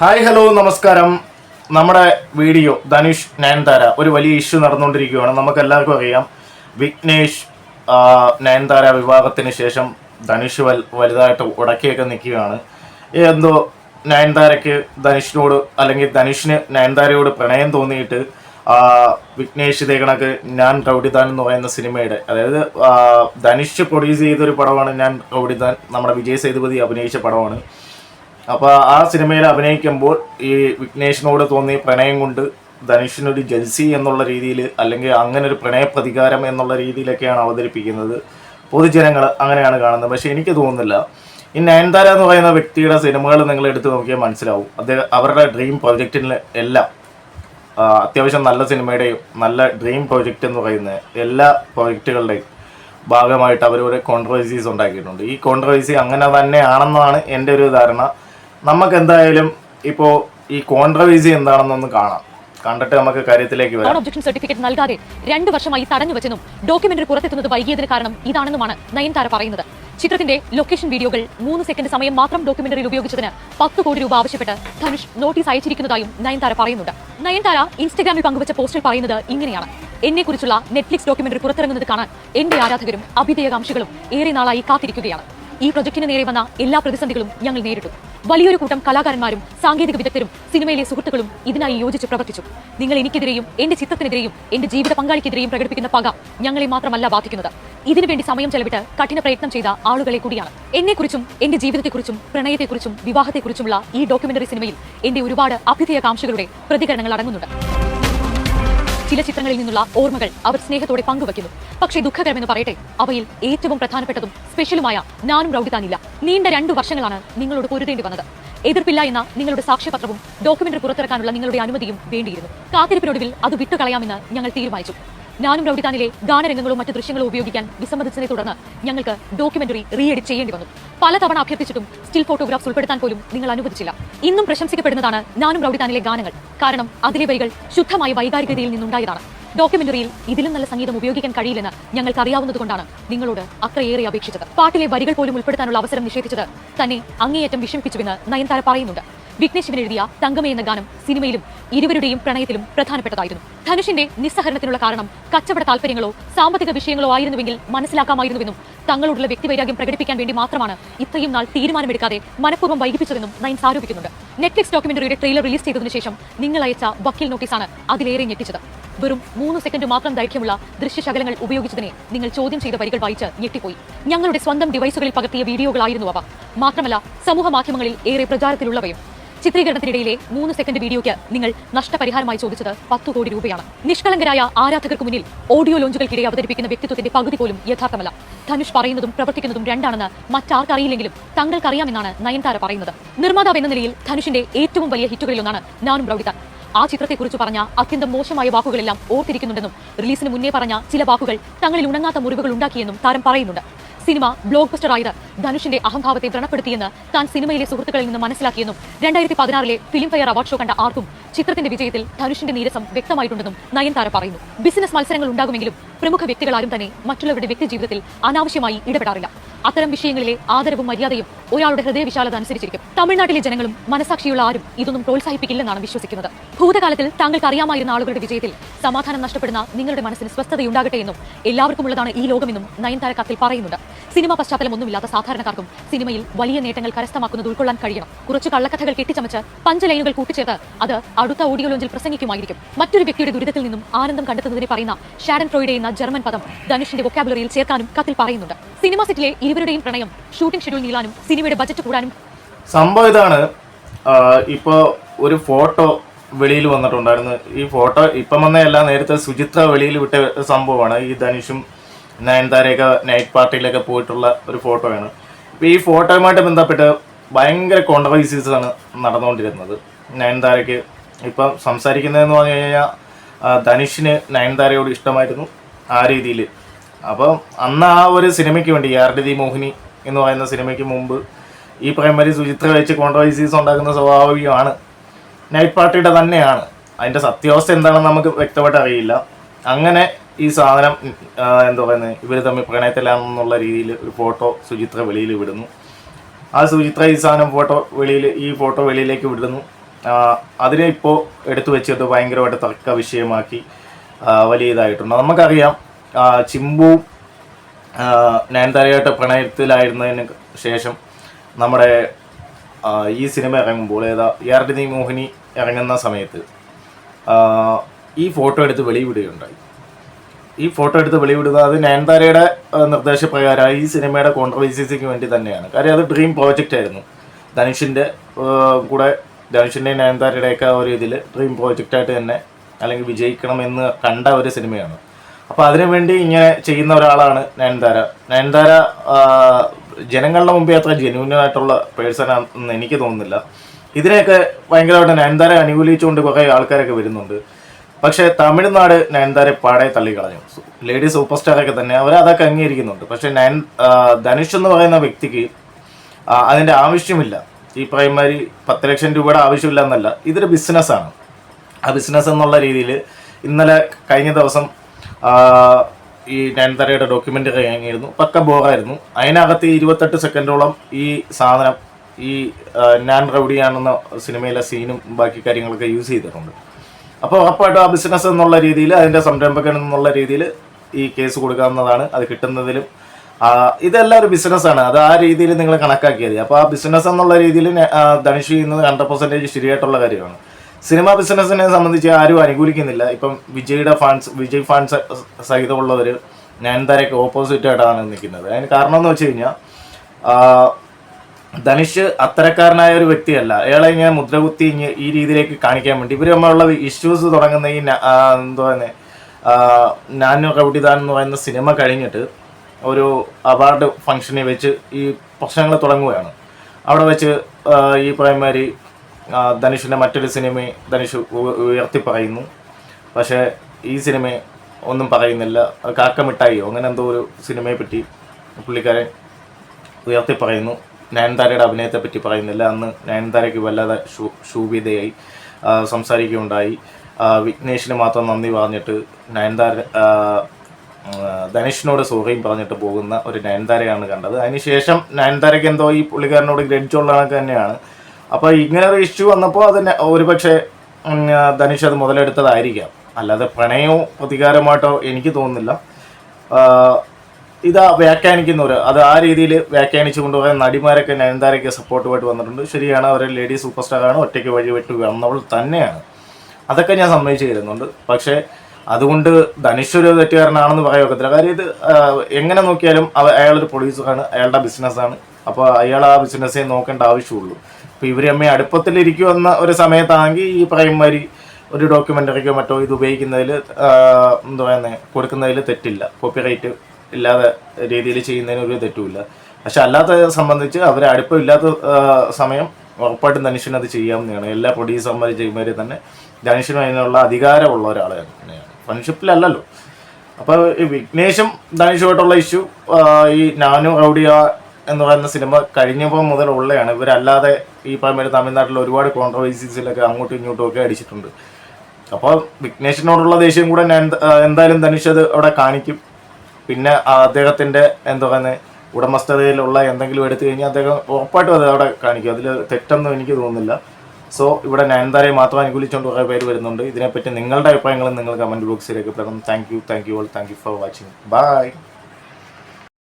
Hi hello നമസ്കാരം. നമ്മുടെ video Dhanush Nayanthara ഒരു വലിയ ഇഷ്യൂ നടന്നുകൊണ്ടിരിക്കുകയാണ്. നമുക്ക് എല്ലാവർക്കും അറിയാം. വിഘ്നേഷ് നയൻതാര വിവാഹത്തിന് ശേഷം ധനുഷ് വൽ വലുതായിട്ട് ഉടക്കിയൊക്കെ നിൽക്കുകയാണ്. എന്തോ നയൻതാരയ്ക്ക് ധനുഷിനോട് അല്ലെങ്കിൽ ധനുഷിന് നയൻതാരയോട് പ്രണയം തോന്നിയിട്ട് വിഘ്നേഷ് ദേഗണക്ക് ഞാൻ റൗഡിദാൻ എന്ന് പറയുന്ന സിനിമയുടെ അതായത് ധനുഷ് പ്രൊഡ്യൂസ് ചെയ്തൊരു പടമാണ് ഞാൻ റൗഡിദാൻ നമ്മുടെ വിജയ് സേതുപതി അഭിനയിച്ച പടമാണ്. അപ്പോൾ ആ സിനിമയിൽ അഭിനയിക്കുമ്പോൾ ഈ വിഘ്നേഷിനോട് തോന്നിയ പ്രണയം കൊണ്ട് ധനുഷിനൊരു ജൽസി എന്നുള്ള രീതിയിൽ അല്ലെങ്കിൽ അങ്ങനെ ഒരു പ്രണയ പ്രതികാരം എന്നുള്ള രീതിയിലൊക്കെയാണ് അവതരിപ്പിക്കുന്നത്. പൊതുജനങ്ങൾ അങ്ങനെയാണ് കാണുന്നത്. പക്ഷേ എനിക്ക് തോന്നുന്നില്ല. ഈ നയൻതാര എന്ന് പറയുന്ന വ്യക്തിയുടെ സിനിമകൾ നിങ്ങൾ എടുത്തു നോക്കിയാൽ മനസ്സിലാവും. അദ്ദേഹം അവരുടെ ഡ്രീം പ്രൊജക്റ്റിന് എല്ലാം അത്യാവശ്യം നല്ല സിനിമയുടെയും നല്ല ഡ്രീം പ്രോജക്റ്റ് എന്ന് പറയുന്ന എല്ലാ പ്രോജക്റ്റുകളുടെയും ഭാഗമായിട്ട് അവരൊരു കോൺട്രവേഴ്സീസ് ഉണ്ടാക്കിയിട്ടുണ്ട്. ഈ കോൺട്രവേഴ്സി അങ്ങനെ തന്നെയാണെന്നാണ് എന്റെ ഒരു ധാരണ. നമുക്ക് എന്തായാലും ഇപ്പോ ഈ കോൺട്രവേഴ്സി എന്താണെന്നൊന്ന് കാണാം. കണ്ടിട്ട് നമുക്ക് കാര്യത്തിലേക്ക് വരാം. ഒബ്ജക്ഷൻ സർട്ടിഫിക്കറ്റ് നൽകാതെ രണ്ടു വർഷമായി തടഞ്ഞു വെച്ചെന്നും ഡോക്യുമെന്ററി പുറത്തെത്തുന്നത് വൈകിയതിന് കാരണം ഇതാണെന്നുമാണ് നയൻതാര പറയുന്നത്. ചിത്രത്തിന്റെ ലൊക്കേഷൻ വീഡിയോകൾ മൂന്ന് സെക്കൻഡ് സമയം മാത്രം ഡോക്യുമെന്ററിയിൽ ഉപയോഗിച്ചതിന് പത്ത് കോടി രൂപ ആവശ്യപ്പെട്ട് ധനുഷ് നോട്ടീസ് അയച്ചിരിക്കുന്നതായും നയൻതാര പറയുന്നുണ്ട്. നയൻതാര ഇൻസ്റ്റഗ്രാമിൽ പങ്കുവച്ച പോസ്റ്റിൽ പറയുന്നത് ഇങ്ങനെയാണ്. എന്നെ കുറിച്ചുള്ള നെറ്റ്ഫ്ലിക്സ് ഡോക്യുമെന്ററി പുറത്തിറങ്ങുന്നത് കാണാൻ എന്റെ ആരാധകരും അഭിധേയകാംക്ഷികളും ഏറെ നാളായി കാത്തിരിക്കുകയാണ്. ഈ പ്രൊജക്ടിന് നേരെ വന്ന എല്ലാ പ്രതിസന്ധികളും ഞങ്ങൾ നേരിട്ടു. വലിയൊരു കൂട്ടം കലാകാരന്മാരും സാങ്കേതിക വിദഗ്ധരും സിനിമയിലെ സുഹൃത്തുക്കളും ഇതിനായി യോജിച്ച് പ്രവർത്തിച്ചു. നിങ്ങൾ എനിക്കെതിരെയും എന്റെ ചിത്രത്തിനെതിരെയും എന്റെ ജീവിത പങ്കാളിക്കെതിരെയും പ്രകടിപ്പിക്കുന്ന പക ഞങ്ങളെ മാത്രമല്ല ബാധിക്കുന്നത്. ഇതിനുവേണ്ടി സമയം ചെലവിട്ട് കഠിന പ്രയത്നം ചെയ്ത ആളുകളെ കൂടിയാണ്. എന്നെക്കുറിച്ചും എന്റെ ജീവിതത്തെക്കുറിച്ചും പ്രണയത്തെക്കുറിച്ചും വിവാഹത്തെക്കുറിച്ചുമുള്ള ഈ ഡോക്യുമെന്ററി സിനിമയിൽ എന്റെ ഒരുപാട് അഭ്യുദയകാംക്ഷകളുടെ പ്രതികരണങ്ങൾ അടങ്ങുന്നുണ്ട്. ചില ചിത്രങ്ങളിൽ നിന്നുള്ള ഓർമ്മകൾ അവർ സ്നേഹത്തോടെ പങ്കുവയ്ക്കുന്നു. പക്ഷേ ദുഃഖകരമെന്ന് പറയട്ടെ അവയിൽ ഏറ്റവും പ്രധാനപ്പെട്ടതും സ്പെഷ്യലുമായ നാനും റൗഡിത്താനില്ല നീണ്ട രണ്ടു വർഷങ്ങളാണ് നിങ്ങളോട് പൊരുതേണ്ടി വന്നത്. എതിർപ്പില്ല എന്ന നിങ്ങളുടെ സാക്ഷ്യപത്രവും ഡോക്യുമെന്ററി പുറത്തിറക്കാനുള്ള നിങ്ങളുടെ അനുമതിയും വേണ്ടിയിരുന്നു. കാത്തിരിപ്പിനൊടുവിൽ അത് വിട്ടുകളയാമെന്ന് ഞങ്ങൾ തീരുമാനിച്ചു. ഞാനും റൌഡിത്താനിലെ ഗാനരംഗങ്ങളും മറ്റു ദൃശ്യങ്ങളും ഉപയോഗിക്കാൻ വിസമ്മതിച്ചതിനെ തുടർന്ന് ഞങ്ങൾക്ക് ഡോക്യുമെന്ററി റീ എഡിറ്റ് ചെയ്യേണ്ടി വന്നു. പലതവണ അഭ്യർത്ഥിച്ചിട്ടും സ്റ്റിൽ ഫോട്ടോഗ്രാഫ്സ് ഉൾപ്പെടുത്താൻ പോലും നിങ്ങൾ അനുവദിച്ചില്ല. ഇന്നും പ്രശംസിക്കപ്പെടുന്നതാണ് ഞാനും റൌഡിത്താനിലെ ഗാനങ്ങൾ. കാരണം അതിലെ വരികൾ ശുദ്ധമായ വൈകാരികതയിൽ നിന്നുണ്ടായതാണ്. ഡോക്യുമെന്ററിയിൽ ഇതിലും നല്ല സംഗീതം ഉപയോഗിക്കാൻ കഴിയില്ലെന്ന് ഞങ്ങൾക്ക് അറിയാവുന്നതുകൊണ്ടാണ് നിങ്ങളോട് അത്രയേറെ അപേക്ഷിച്ചത്. പാട്ടിലെ വരികൾ പോലും ഉൾപ്പെടുത്താനുള്ള അവസരം നിഷേധിച്ചത് തന്നെ അങ്ങേയറ്റം വിഷമിപ്പിച്ചുവെന്ന് നയൻതാര പറയുന്നുണ്ട്. വിഘ്നേശിവൻ എഴുതിയ തങ്കമേ എന്ന ഗാനം സിനിമയിലും ഇരുവരുടെയും പ്രണയത്തിലും പ്രധാനപ്പെട്ടതായിരുന്നു. ധനുഷിന്റെ നിസ്സഹരണത്തിനുള്ള കാരണം കച്ചവട താല്പര്യങ്ങളോ സാമ്പത്തിക വിഷയങ്ങളോ ആയിരുന്നുവെങ്കിൽ മനസ്സിലാക്കാമായിരുന്നുവെന്നും തങ്ങളോടുള്ള വ്യക്തിവൈരാഗ്യം പ്രകടിപ്പിക്കാൻ വേണ്ടി മാത്രമാണ് ഇത്രയും നാൾ തീരുമാനമെടുക്കാതെ മനഃപൂർവം വൈകിപ്പിച്ചതെന്നും നയൻസ് ആരോപിക്കുന്നുണ്ട്. നെറ്റ്ഫ്ലിക്സ് ഡോക്യുമെന്ററിയുടെ ട്രെയിലർ റിലീസ് ചെയ്തതിനു ശേഷം നിങ്ങൾ അയച്ച വക്കീൽ നോട്ടീസാണ് അതിലേറെ ഞെട്ടിച്ചത്. വെറും മൂന്ന് സെക്കൻഡ് മാത്രം ദൈർഘ്യമുള്ള ദൃശ്യശകലങ്ങൾ ഉപയോഗിച്ചതിനെ നിങ്ങൾ ചോദ്യം ചെയ്ത വരികൾ വായിച്ച് ഞെട്ടിപ്പോയി. ഞങ്ങളുടെ സ്വന്തം ഡിവൈസുകളിൽ പകർത്തിയ വീഡിയോകളായിരുന്നു അവ. മാത്രമല്ല സമൂഹ മാധ്യമങ്ങളിൽ ഏറെ പ്രചാരത്തിലുള്ളവയും ചിത്രീകരണത്തിനിടയിലെ മൂന്ന് സെക്കൻഡ് വീഡിയോയ്ക്ക് നിങ്ങൾ നഷ്ടപരിഹാരമായി ചോദിച്ചത് പത്തു കോടി രൂപയാണ്. നിഷ്കളങ്കരായ ആരാധകർക്ക് മുന്നിൽ ഓഡിയോ ലോഞ്ചുകൾക്കിടെ അവതരിപ്പിക്കുന്ന വ്യക്തിത്വത്തിന്റെ പകുതി പോലും യഥാർത്ഥമല്ല. ധനുഷ് പറയുന്നതും പ്രവർത്തിക്കുന്നതും രണ്ടാണെന്ന് മറ്റാർക്കറിയില്ലെങ്കിലും തങ്ങൾക്കറിയാമെന്നാണ് നയൻതാര പറയുന്നത്. നിർമ്മാതാവ് എന്ന നിലയിൽ ധനുഷിന്റെ ഏറ്റവും വലിയ ഹിറ്റുകളിലൊന്നാണ് നാനും റൗഡിത്താൻ ആ ചിത്രത്തെക്കുറിച്ച് പറഞ്ഞ അത്യന്തം മോശമായ വാക്കുകളെല്ലാം ഓർത്തിരിക്കുന്നുണ്ടെന്നും റിലീസിന് മുന്നേ പറഞ്ഞ ചില വാക്കുകൾ തങ്ങളിൽ ഉണങ്ങാത്ത മുറിവുകൾ ഉണ്ടാക്കിയെന്നും താരം പറയുന്നുണ്ട്. സിനിമ ബ്ലോക്ക് ബസ്റ്റർ ആയത് ധനുഷിന്റെ അഹംഭാവത്തെ വ്രണപ്പെടുത്തിയെന്ന് താൻ സിനിമയിലെ സുഹൃത്തുക്കളിൽ നിന്ന് മനസ്സിലാക്കിയെന്നും രണ്ടായിരത്തി പതിനാറിലെ ഫിലിം ഫെയർ അവാർഡ് ഷോ കണ്ട ആർക്കും ചിത്രത്തിന്റെ വിജയത്തിൽ ധനുഷിന്റെ നീരസം വ്യക്തമായിട്ടുണ്ടെന്നും നയൻതാര പറയുന്നു. ബിസിനസ് മത്സരങ്ങൾ ഉണ്ടാകുമെങ്കിലും പ്രമുഖ വ്യക്തികളാരും തന്നെ മറ്റുള്ളവരുടെ വ്യക്തി ജീവിതത്തിൽ അനാവശ്യമായി ഇടപെടാറില്ല. അത്തരം വിഷയങ്ങളിലെ ആദരവും മര്യാദയും ഒരാളുടെ ഹൃദയവിശാലത അനുസരിച്ചിരിക്കും. തമിഴ്നാട്ടിലെ ജനങ്ങളും മനസാക്ഷിയുള്ള ആരും ഇതൊന്നും പ്രോത്സാഹിപ്പിക്കില്ലെന്നാണ് വിശ്വസിക്കുന്നത്. ഭൂതകാലത്തിൽ താങ്കൾക്ക് അറിയാമായിരുന്ന ആളുകളുടെ വിജയത്തിൽ സമാധാനം നഷ്ടപ്പെടുന്ന നിങ്ങളുടെ മനസ്സിന് സ്വസ്ഥതയുണ്ടാകട്ടെ എന്നും എല്ലാവർക്കുമുള്ളതാണ് ഈ ലോകമെന്നും നയൻതാര കത്തിൽ പറയുന്നുണ്ട്. സിനിമ പശ്ചാത്തലമൊന്നുമില്ലാത്ത സാധാരണക്കാർക്കും സിനിമയിൽ വലിയ നേട്ടങ്ങൾ കരസ്ഥമാക്കുന്നത് ഉൾക്കൊള്ളാൻ കഴിയണം. കുറച്ച് കള്ളക്കഥകൾ കെട്ടിച്ചമച്ച് പഞ്ച് ലൈനുകൾ കൂട്ടിച്ചേർത്ത് അത് അടുത്ത ഓഡിയോ ലോഞ്ചിൽ പ്രസംഗിക്കുമായിരിക്കും. മറ്റൊരു വ്യക്തിയുടെ ദുരിതത്തിൽ നിന്നും ആനന്ദം കണ്ടെത്തുന്നതിനെ പറയുന്ന ഷാഡൻ ഫ്രോയിഡ് എന്ന ജർമ്മൻ പദം ധനുഷിന്റെ വൊക്കാബുലറിയിൽ ചേർക്കാനും കത്തിൽ പറയുന്നുണ്ട്. സിനിമ സെറ്റിലെ ഇരുവരുടെയും പ്രണയം ഷൂട്ടിംഗ് ഷെഡ്യൂൾ നീളാനും സിനിമയുടെ ബജറ്റ് കൂടാനും സംഭവം ഇതാണ്. ഇപ്പോൾ ഒരു ഫോട്ടോ വെളിയിൽ വന്നിട്ടുണ്ടായിരുന്നു. ഈ ഫോട്ടോ ഇപ്പം വന്നതല്ല നേരത്തെ സുചിത്ര വെളിയിൽ വിട്ട സംഭവമാണ്. ഈ ധനുഷും നയൻതാരയൊക്കെ നൈറ്റ് പാർട്ടിയിലൊക്കെ പോയിട്ടുള്ള ഒരു ഫോട്ടോയാണ് അപ്പോൾ ഈ ഫോട്ടോയുമായിട്ട് ബന്ധപ്പെട്ട് ഭയങ്കര കോൺട്രവേഴ്സീസ് ആണ് നടന്നുകൊണ്ടിരുന്നത്. നയൻതാരയ്ക്ക് ഇപ്പം സംസാരിക്കുന്നതെന്ന് പറഞ്ഞു കഴിഞ്ഞാൽ ധനുഷിന് നയൻതാരയോട് ഇഷ്ടമായിരുന്നു ആ രീതിയിൽ അപ്പോൾ അന്ന് ആ ഒരു സിനിമയ്ക്ക് വേണ്ടി ആർഡിതി മോഹിനി എന്ന് പറയുന്ന സിനിമയ്ക്ക് മുമ്പ് ഈ പ്രൈമറി സുചിത്ര വെച്ച് കോൺട്രവേഴ്സീസ് ഉണ്ടാക്കുന്ന സ്വാഭാവികമാണ്. നൈറ്റ് പാർട്ടിയുടെ തന്നെയാണ്. അതിന്റെ സത്യാവസ്ഥ എന്താണെന്ന് നമുക്ക് വ്യക്തമായിട്ട് അറിയില്ല. അങ്ങനെ ഈ സാധനം എന്താ പറയുന്നത് ഇവർ തമ്മിൽ പ്രണയത്തിലാണെന്നുള്ള രീതിയിൽ ഒരു ഫോട്ടോ സുചിത്ര വെളിയിൽ വിടുന്നു. ആ സുചിത്ര ഈ സാധനം ഫോട്ടോ വെളിയിൽ ഈ ഫോട്ടോ വെളിയിലേക്ക് വിടുന്നു. അതിനെ ഇപ്പോൾ എടുത്തു വെച്ചിട്ട് ഭയങ്കരമായിട്ട് തർക്ക വിഷയമാക്കി വലിയ ഇതായിട്ടുണ്ട് നമുക്കറിയാം ചിമ്പു നയൻതാരയായിട്ട് പ്രണയത്തിലായിരുന്നതിന് ശേഷം നമ്മുടെ ഈ സിനിമ ഇറങ്ങുമ്പോൾ ഏതാ യാർഡിനി മോഹിനി ഇറങ്ങുന്ന സമയത്ത് ഈ ഫോട്ടോ എടുത്ത് വെളിവിടുകയുണ്ടായി. ഈ ഫോട്ടോ എടുത്ത് വെളിവിടുക അത് നയൻതാരയുടെ നിർദ്ദേശപ്രകാരം ഈ സിനിമയുടെ കോൺട്രവേഴ്സീസിക്ക് വേണ്ടി തന്നെയാണ്. കാര്യം അത് ഡ്രീം പ്രോജക്റ്റ് ആയിരുന്നു. ധനുഷിന്റെ കൂടെ ധനുഷിന്റെ നയൻതാരയുടെയൊക്കെ ഒരു ഇതിൽ ഡ്രീം പ്രോജക്റ്റായിട്ട് തന്നെ അല്ലെങ്കിൽ വിജയിക്കണം എന്ന് കണ്ട ഒരു സിനിമയാണ്. അപ്പോൾ അതിനുവേണ്ടി ഇങ്ങനെ ചെയ്യുന്ന ഒരാളാണ് നയൻതാര. നയൻതാര ജനങ്ങളുടെ മുമ്പേ അത്ര ജെന്യൂനായിട്ടുള്ള പേഴ്സൺ ആണെന്ന് എനിക്ക് തോന്നുന്നില്ല. ഇതിനെയൊക്കെ ഭയങ്കരമായിട്ട് നയൻതാര അനുകൂലിച്ചുകൊണ്ട് കുറേ ആൾക്കാരൊക്കെ വരുന്നുണ്ട്. പക്ഷേ തമിഴ്നാട് നയൻതാരെ പാടെ തള്ളിക്കളഞ്ഞു. ലേഡി സൂപ്പർ സ്റ്റാർ ഒക്കെ തന്നെ അവർ അതൊക്കെ അംഗീകരിക്കുന്നുണ്ട്. പക്ഷേ നയൻ ധനുഷ് എന്ന് പറയുന്ന വ്യക്തിക്ക് അതിന്റെ ആവശ്യമില്ല. ഈ പ്രൈമറി പത്ത് ലക്ഷം രൂപയുടെ ആവശ്യമില്ല എന്നല്ല. ഇതൊരു ബിസിനസ്സാണ്. ആ ബിസിനസ് എന്നുള്ള രീതിയിൽ ഇന്നലെ കഴിഞ്ഞ ദിവസം ഈ നയൻതാരയുടെ ഡോക്യുമെന്ററി ഇറങ്ങിയിരുന്നു. പക്ക ബോറായിരുന്നു. അതിനകത്ത് ഇരുപത്തെട്ട് സെക്കൻഡോളം ഈ സാധനം ഈ നാൻ റൗഡിയാണെന്ന സിനിമയിലെ സീനും ബാക്കി കാര്യങ്ങളൊക്കെ യൂസ് ചെയ്തിട്ടുണ്ട്. അപ്പോൾ ഉറപ്പായിട്ടും ആ ബിസിനസ് എന്നുള്ള രീതിയിൽ അതിന്റെ സംരംഭകൻ എന്നുള്ള രീതിയിൽ ഈ കേസ് കൊടുക്കാവുന്നതാണ്. അത് കിട്ടുന്നതിലും ഇതെല്ലാം ഒരു ബിസിനസ്സാണ് അത് ആ രീതിയിൽ നിങ്ങൾ കണക്കാക്കിയത് അപ്പോൾ ആ ബിസിനസ് എന്നുള്ള രീതിയിൽ ധനുഷ് ചെയ്യുന്നത് ഹൺഡ്രഡ് പെർസെന്റേജ് ശരിയായിട്ടുള്ള കാര്യമാണ്. സിനിമ ബിസിനസ്സിനെ സംബന്ധിച്ച് ആരും അനുകൂലിക്കുന്നില്ല. ഇപ്പം വിജയുടെ ഫാൻസ് വിജയ് ഫാൻസ് സഹിതമുള്ളവർ ഓപ്പോസിറ്റ് ആയിട്ടാണ് നിൽക്കുന്നത്. അതിന് കാരണം എന്ന് വെച്ച് കഴിഞ്ഞാൽ ധനുഷ് അത്തരക്കാരനായ ഒരു വ്യക്തിയല്ല. അയാളെ ഇങ്ങനെ മുദ്രകുത്തി ഈ രീതിയിലേക്ക് കാണിക്കാൻ വേണ്ടി. ഇവർ തമ്മിലുള്ള ഇഷ്യൂസ് തുടങ്ങുന്ന ഈ ന- പറയുന്നത് എന്തുവാ കവിടിദാൻ എന്ന് പറയുന്ന സിനിമ കഴിഞ്ഞിട്ട് ഒരു അവാർഡ് ഫംഗ്ഷനിൽ വെച്ച് ഈ പ്രശ്നങ്ങൾ തുടങ്ങുകയാണ്. അവിടെ വെച്ച് ഈ പറയുമാതിരി ധനുഷിന്റെ മറ്റൊരു സിനിമയെ ധനുഷ് ഉയർത്തി പറയുന്നു. പക്ഷേ ഈ സിനിമ ഒന്നും പറയുന്നില്ല. കാക്കമിട്ടായോ അങ്ങനെ എന്തോ ഒരു സിനിമയെ പറ്റി പുള്ളിക്കാരൻ ഉയർത്തി പറയുന്നു. നയൻതാരയുടെ അഭിനയത്തെ പറ്റി പറയുന്നില്ല. അന്ന് നയൻതാരയ്ക്ക് വല്ലാതെ ശൂഭിതയായി സംസാരിക്കുകയുണ്ടായി. വിഘ്നേഷിന് മാത്രം നന്ദി പറഞ്ഞിട്ട് നയൻതാര ധനുഷിനോട് സോറിയും പറഞ്ഞിട്ട് പോകുന്ന ഒരു നയൻതാരയാണ് കണ്ടത്. അതിനുശേഷം നയൻതാരയ്ക്ക് എന്തോ ഈ പുള്ളിക്കാരനോട് ഗ്രഡ്ജുള്ള കണക്ക് തന്നെയാണ്. അപ്പോൾ ഇങ്ങനെ ഒരു ഇഷ്യൂ വന്നപ്പോൾ അതിന് ഒരുപക്ഷെ ധനുഷ് അത് മുതലെടുത്തതായിരിക്കാം. അല്ലാതെ പ്രണയമോ പ്രതികാരമായിട്ടോ എനിക്ക് തോന്നുന്നില്ല. ഇതാ വ്യാഖ്യാനിക്കുന്നവർ അത് ആ രീതിയിൽ വ്യാഖ്യാനിച്ചു കൊണ്ടുപോകാൻ നടിമാരൊക്കെ നയൻതാരയ്ക്ക് സപ്പോർട്ടുമായിട്ട് വന്നിട്ടുണ്ട്. ശരിയാണ് അവർ ലേഡി സൂപ്പർ സ്റ്റാറാണ് ഒറ്റയ്ക്ക് വഴി വിട്ട് വന്നവൾ തന്നെയാണ്. അതൊക്കെ ഞാൻ സമ്മതിച്ചു തരുന്നുണ്ട്. പക്ഷേ അതുകൊണ്ട് ധനുഷ് ഒരു തെറ്റുകാരനാണെന്ന് പറയാൻ ഒക്കത്തില്ല. കാര്യം ഇത് എങ്ങനെ നോക്കിയാലും അയാളൊരു പ്രൊഡ്യൂസറാണ് അയാളുടെ ബിസിനസ്സാണ്. അപ്പോൾ അയാൾ ആ ബിസിനസ്സേ നോക്കേണ്ട ആവശ്യമുള്ളൂ. ഇപ്പോൾ ഇവർ അമ്മ അടുപ്പത്തിലിരിക്കുമെന്ന ഒരു സമയത്താണെങ്കിൽ ഈ പറയുമാതിരി ഒരു ഡോക്യുമെന്ററിക്കോ മറ്റോ ഇത് ഉപയോഗിക്കുന്നതിൽ എന്താ പറയുന്നത് കൊടുക്കുന്നതിൽ തെറ്റില്ല. കോപ്പിറൈറ്റ് ഇല്ലാതെ രീതിയിൽ ചെയ്യുന്നതിന് ഒരു തെറ്റുമില്ല. പക്ഷെ അല്ലാത്ത സംബന്ധിച്ച് അവർ അടുപ്പമില്ലാത്ത ഇല്ലാത്ത സമയം ഉറപ്പായിട്ടും ധനുഷിന് അത് ചെയ്യാവുന്നതാണ്. എല്ലാ പ്രൊഡ്യൂസർമാർ ചെയ്യുമ്പോൾ തന്നെ ധനുഷ്യനും അതിനുള്ള അധികാരമുള്ള ഒരാൾ തന്നെയാണ്. ഫ്രണ്ട്ഷിപ്പിലല്ലല്ലോ. അപ്പോൾ ഈ വിഘ്നേഷും ധനുഷുമായിട്ടുള്ള ഇഷ്യൂ ഈ നാനു റൗഡിയ എന്ന് പറയുന്ന സിനിമ കഴിഞ്ഞപ്പോൾ മുതൽ ഉള്ളതാണ്. ഇവരല്ലാതെ ഈ പറയുമ്പോൾ തമിഴ്നാട്ടിൽ ഒരുപാട് കോൺട്രവേഴ്സീസിലൊക്കെ അങ്ങോട്ടും ഇങ്ങോട്ടും ഒക്കെ അടിച്ചിട്ടുണ്ട്. അപ്പോൾ വിഘ്നേഷിനോടുള്ള ദേഷ്യം കൂടെ ഞാൻ എന്തായാലും ധനുഷ് അത് അവിടെ കാണിക്കും. പിന്നെ അദ്ദേഹത്തിന്റെ എന്താ പറയുന്നത് ഉടമസ്ഥതയിലുള്ള എന്തെങ്കിലും എടുത്തു കഴിഞ്ഞാൽ അദ്ദേഹം ഉറപ്പായിട്ടും അത് അവിടെ കാണിക്കും. അതിൽ തെറ്റൊന്നും എനിക്ക് തോന്നുന്നില്ല. സോ ഇവിടെ നയൻതാരയെ മാത്രം അനുകൂലിച്ചുകൊണ്ട് കുറേ പേര് വരുന്നുണ്ട്. ഇതിനെപ്പറ്റി നിങ്ങളുടെ അഭിപ്രായങ്ങളും നിങ്ങൾ കമന്റ് ബോക്സിലേക്ക് പെടും thank you thank you all thank you for watching bye